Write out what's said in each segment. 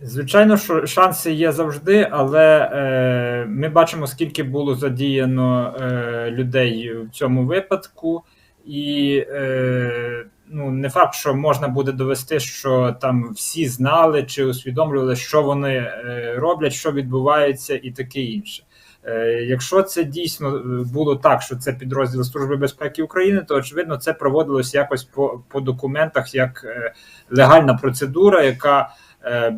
Звичайно, що шанси є завжди, але е, ми бачимо, скільки було задіяно е, людей в цьому випадку, і е, ну, не факт, що можна буде довести, що там всі знали чи усвідомлювали, що вони е, роблять, що відбувається, і таке інше. Е, Якщо це дійсно е, було так, що це підрозділ Служби безпеки України, то очевидно це проводилось якось по, по документах як легальна процедура, яка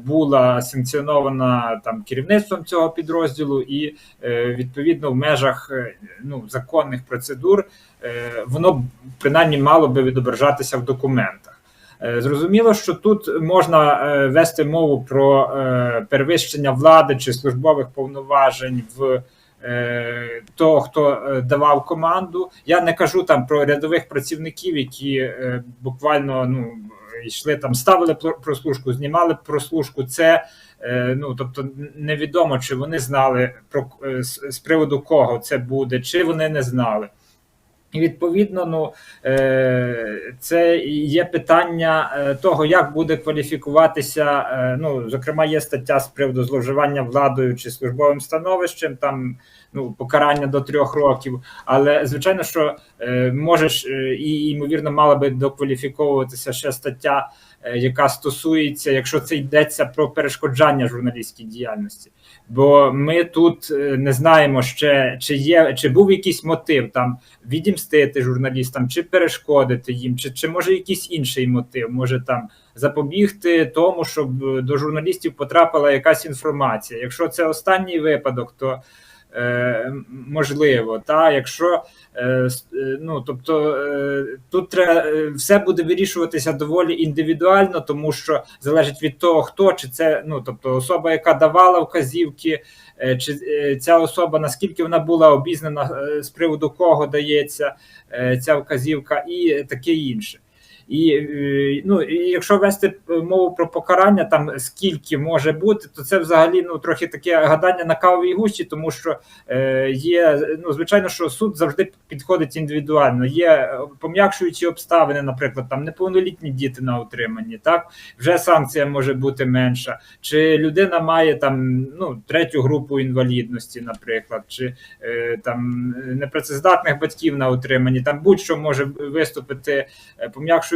була санкціонована там керівництвом цього підрозділу, і е, відповідно в межах е, ну, законних процедур е, воно принаймні мало би відображатися в документах. Е, Зрозуміло, що тут можна е, вести мову про е, перевищення влади чи службових повноважень в е, того, хто е, давав команду. Я не кажу там про рядових працівників, які е, буквально ну йшли там, ставили про- прослушку, знімали прослушку. Це е, ну тобто невідомо, чи вони знали про е, з приводу кого це буде, чи вони не знали. І відповідно, ну е, це є питання е, того, як буде кваліфікуватися. е, Ну, зокрема, є стаття з приводу зловживання владою чи службовим становищем, там ну покарання до трьох років. Але звичайно, що можеш і ймовірно мала би докваліфіковуватися ще стаття, яка стосується, якщо це йдеться про перешкоджання журналістській діяльності. Бо ми тут е, не знаємо ще, чи є чи був якийсь мотив там відімстити журналістам, чи перешкодити їм, чи, чи може якийсь інший мотив, може там запобігти тому, щоб е, до журналістів потрапила якась інформація. Якщо це останній випадок, то е, можливо, та якщо е, е, ну тобто е, тут треба е, все буде вирішуватися доволі індивідуально, тому що залежить від того, хто чи це ну тобто особа, яка давала вказівки, е, чи е, ця особа наскільки вона була обізнана е, з приводу кого дається е, ця вказівка, і таке інше. І е, ну, якщо вести мову про покарання, там скільки може бути, то це взагалі ну трохи таке гадання на кавовій гущі, тому що е, є ну звичайно, що суд завжди підходить індивідуально. Є е, пом'якшуючі обставини, наприклад, там неповнолітні діти на утриманні, так вже санкція може бути менша, чи людина має там ну третю групу інвалідності, наприклад, чи там непрацездатних батьків на утриманні, там будь-що може виступити е,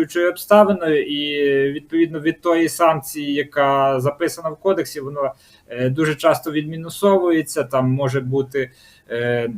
пом'якшуючою обставиною, і відповідно від тої санкції, яка записана в кодексі, воно е, дуже часто відмінусовується. Там може бути е,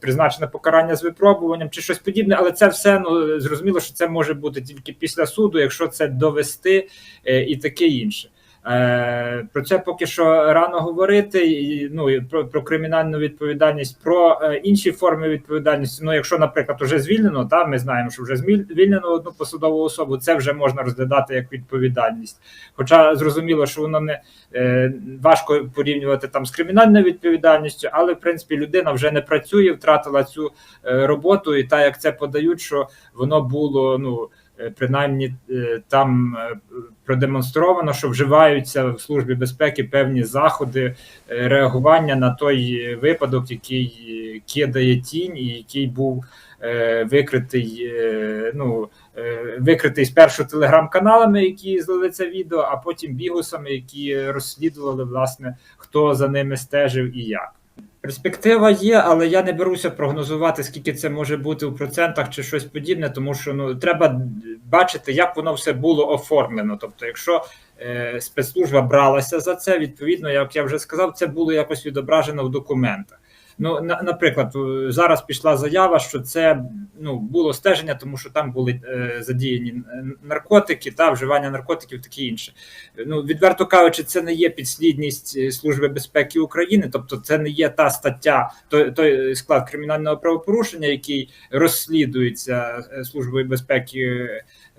призначене покарання з випробуванням чи щось подібне, але це все ну зрозуміло, що це може бути тільки після суду, якщо це довести е, і таке інше. Е, Про це поки що рано говорити. Ну про, про кримінальну відповідальність, про е, інші форми відповідальності. Ну, якщо, наприклад, вже звільнено, та ми знаємо, що вже звільнено одну посадову особу, це вже можна розглядати як відповідальність. Хоча зрозуміло, що воно не е, важко порівнювати там з кримінальною відповідальністю, але в принципі людина вже не працює, втратила цю роботу, і так як це подають, що воно було ну. Е, Принаймні е, там е, продемонстровано, що вживаються в службі безпеки певні заходи реагування на той випадок, який кидає тінь, і який був викритий. Ну викритий спершу телеграм-каналами, які злили це відео, а потім бігусами, які розслідували власне, хто за ними стежив і як. Перспектива є, але я не беруся прогнозувати, скільки це може бути у процентах чи щось подібне, тому що ну треба бачити, як воно все було оформлено. Тобто, якщо е, спецслужба бралася за це, відповідно, як я вже сказав, це було якось відображено в документах. Ну, на, наприклад, зараз пішла заява, що це ну було стеження, тому що там були е, задіяні е, наркотики та вживання наркотиків, таке інше. Ну відверто кажучи, це не є підслідність е, Служби безпеки України, тобто це не є та стаття, той, той склад кримінального правопорушення, який розслідується е, Службою безпеки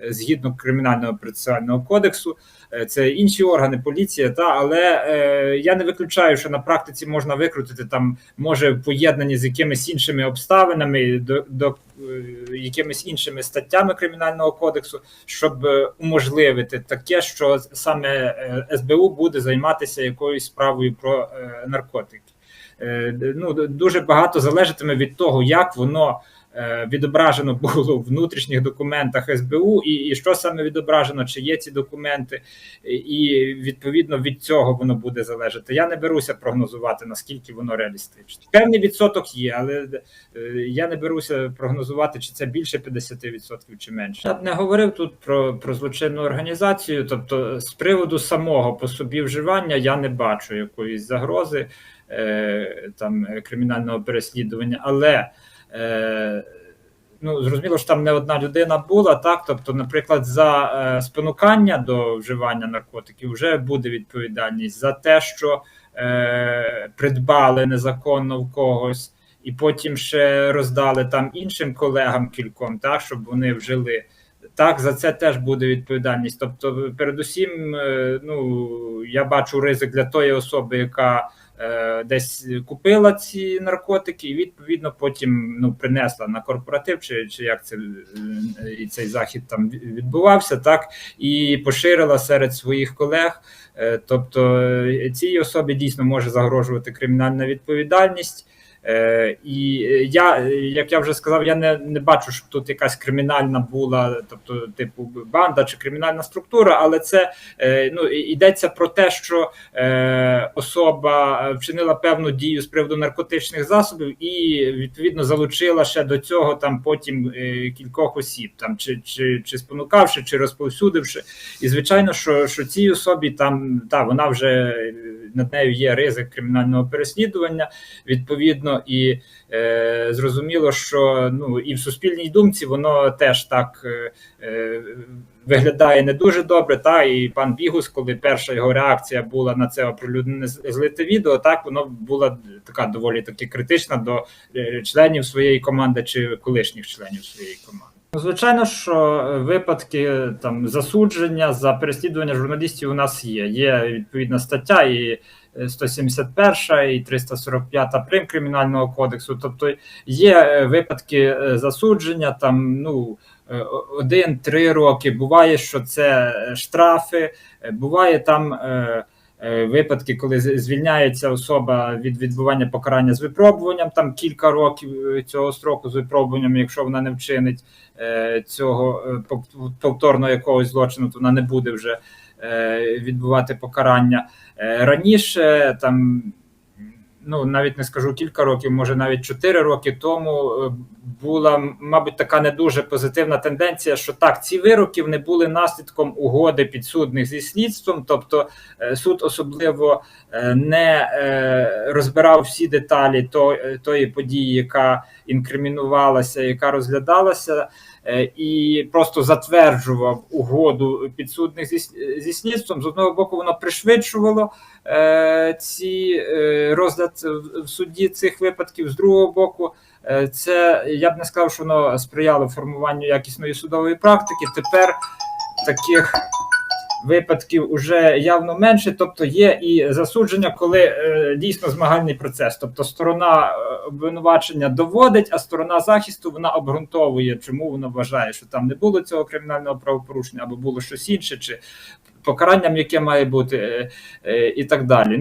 згідно кримінального процесуального кодексу. Е, Це інші органи, поліція, та але е, я не виключаю, що на практиці можна викрутити там, може в поєднанні з якимись іншими обставинами, до, до е, якимись іншими статтями кримінального кодексу, щоб е, уможливити таке, що саме е, СБУ буде займатися якоюсь справою про е, наркотики. Е, Ну дуже багато залежатиме від того, як воно відображено було в внутрішніх документах СБУ, і, і що саме відображено, чи є ці документи, і- відповідно від цього воно буде залежати. Я не беруся прогнозувати наскільки воно реалістичне. Певний відсоток є, але е, я не беруся прогнозувати, чи це більше 50% чи менше. Я не говорив тут про, про злочинну організацію, тобто з приводу самого по собі вживання я не бачу якоїсь загрози е, там е, кримінального переслідування, але е, ну зрозуміло, що там не одна людина була, так тобто, наприклад, за е, спонукання до вживання наркотиків вже буде відповідальність за те, що е, придбали незаконно в когось, і потім ще роздали там іншим колегам кільком, так щоб вони вжили. Так, за це теж буде відповідальність. Тобто, передусім, е, ну я бачу ризик для тої особи, яка е, десь купила ці наркотики, і відповідно потім ну принесла на корпоратив, чи, чи як це е, і цей захід там відбувався, так і поширила серед своїх колег. Е, тобто е, цій особі дійсно може загрожувати кримінальна відповідальність. Е, і я, як я вже сказав, я не, не бачу, щоб тут якась кримінальна була, тобто, типу, банда чи кримінальна структура, але це е, ну, йдеться про те, що е, особа вчинила певну дію з приводу наркотичних засобів і відповідно залучила ще до цього там потім е, кількох осіб, там чи, чи, чи спонукавши, чи розповсюдивши. І звичайно, що, що цій особі там та вона вже е, над нею є ризик кримінального переслідування відповідно, і е, зрозуміло, що ну і в суспільній думці воно теж так е, е, виглядає не дуже добре. Та і пан Бігус, коли перша його реакція була на це оприлюднене злите відео, так воно була така доволі таки критична до е, членів своєї команди чи колишніх членів своєї команди. Звичайно, що е, випадки е, там засудження за переслідування журналістів у нас є. Є відповідна стаття і е, 171 і 345 прим кримінального кодексу. Тобто є е, випадки е, засудження там ну е, один-три роки. Буває, що це е, штрафи, е, буває там. Е, Випадки, коли звільняється особа від відбування покарання з випробуванням, там кілька років е, цього строку з випробуванням, якщо вона не вчинить е, цього повторно якогось злочину, то вона не буде вже відбувати покарання. Раніше там. Ну, навіть не скажу кілька років, може навіть 4 роки тому е, була, мабуть, така не дуже позитивна тенденція, що так, ці вироки не були наслідком угоди підсудних зі слідством, тобто е, суд особливо е, не розбирав всі деталі тої події, яка інкримінувалася, яка розглядалася, і просто затверджував угоду підсудних зі, слідством. З одного боку, воно пришвидшувало е, ці е, розгляд в- суді цих випадків. З другого боку, е, це я б не сказав, що воно сприяло формуванню якісної судової практики. Тепер таких випадків уже явно менше, тобто є і засудження, коли е, дійсно змагальний процес. Тобто сторона е, обвинувачення доводить, а сторона захисту вона обґрунтовує, чому вона вважає, що там не було цього кримінального правопорушення, або було щось інше, чи покаранням, яке має бути, е, і так далі.